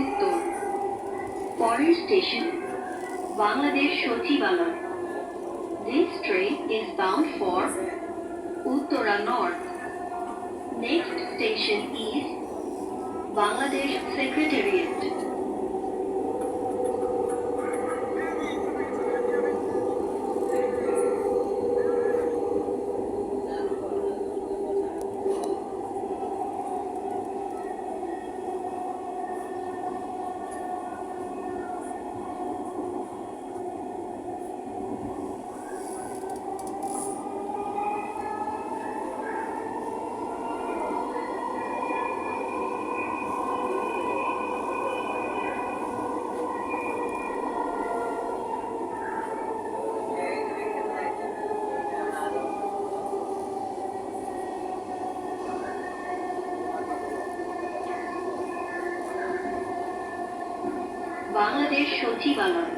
উত্তরা পরের station Bangladesh This train is bound for Uttara North. Next station is Bangladesh Secretariat. Bangladesh Sachibalay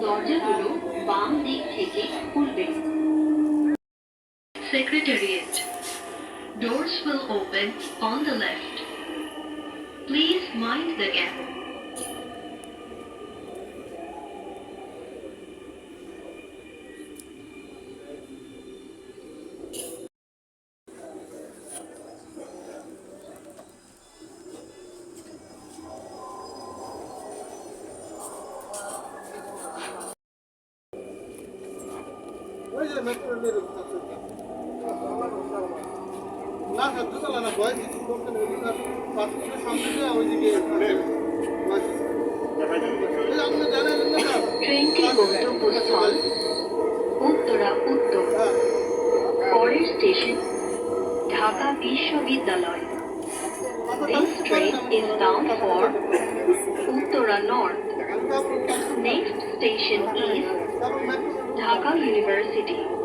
দরজাগুলো বাম দিক থেকে খুলবে Secretariat. Doors will open on the left. Please mind the gap. না sir দুতলা না বয়স পাঁচশো সামনে ওইদিকে আপনি জানেন না স্যার গন্তব্যস্থল উত্তরা উত্তর। হ্যাঁ। পরের স্টেশন ঢাকা বিশ্ববিদ্যালয়। This train is bound for Uttara North. Next station is Dhaka University.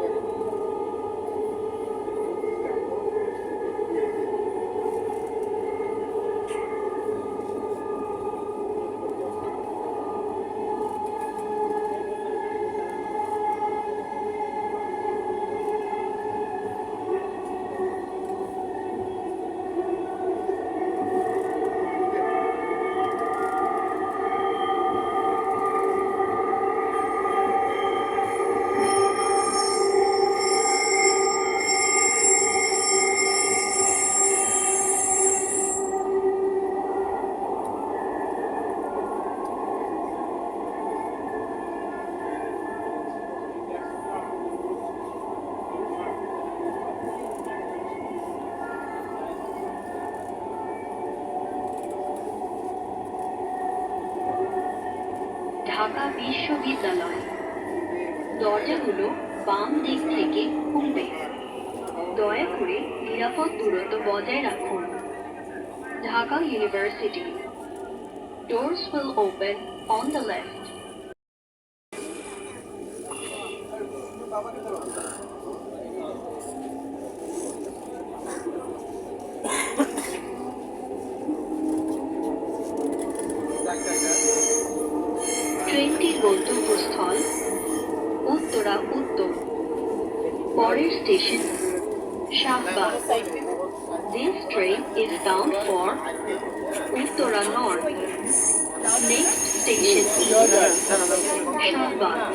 Dhaka বিশ্ববিদ্যালয়। দরজাগুলো বাম দিক থেকে খুলবে। দয়া করে নিরাপদ দূরত্ব বজায় রাখুন। Dhaka university. Doors will open on the left. পরের station Shahbag This train is bound for Uttara North. Next station is Shahbag.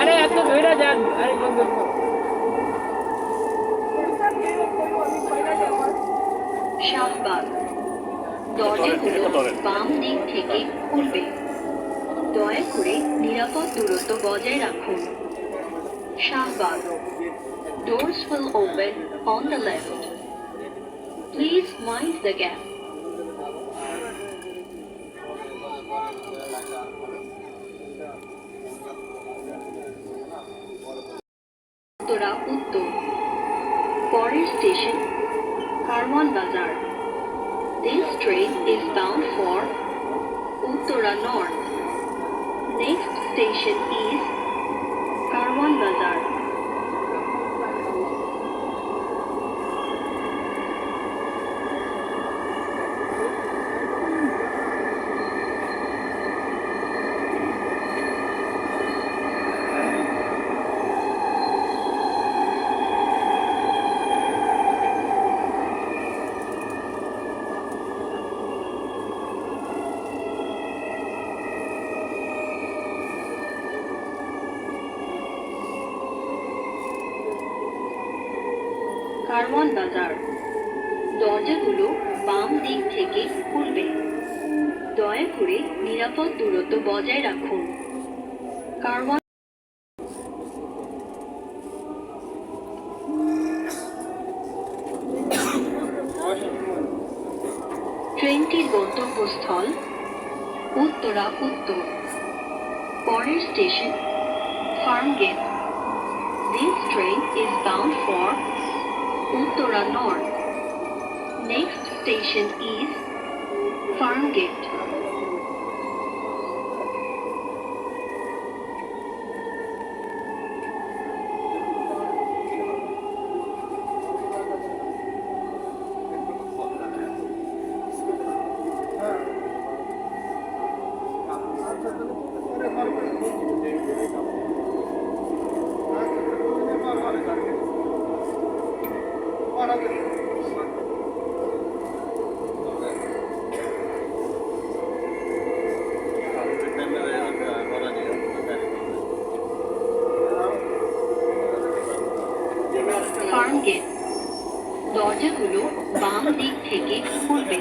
আরে এত ধরে যান আরে বন্ধু শাহবাগ দরজাগুলো বাম দিক থেকে খুলবে দয়া করে নিরাপদ দূরত্ব বজায় রাখুন। Shahbag Doors will open on the left. Please mind the gap. Uttara Uttar. পরের স্টেশন কারওয়ান বাজার। This train is bound for Uttara North. Next station is Karwan Bazar. Karwan বাজার। দরজাগুলো বাম দিক থেকে খুলবে। দয়া করে নিরাপদ দূরত্ব বজায় রাখুন। কারওয়ান ট্রেনটির গন্তব্যস্থল উত্তরা উত্তর। পরের station Farmgate. This train is bound for Uttara North. Next station is Farmgate. দরজাগুলো বাম দিক থেকে খুলবে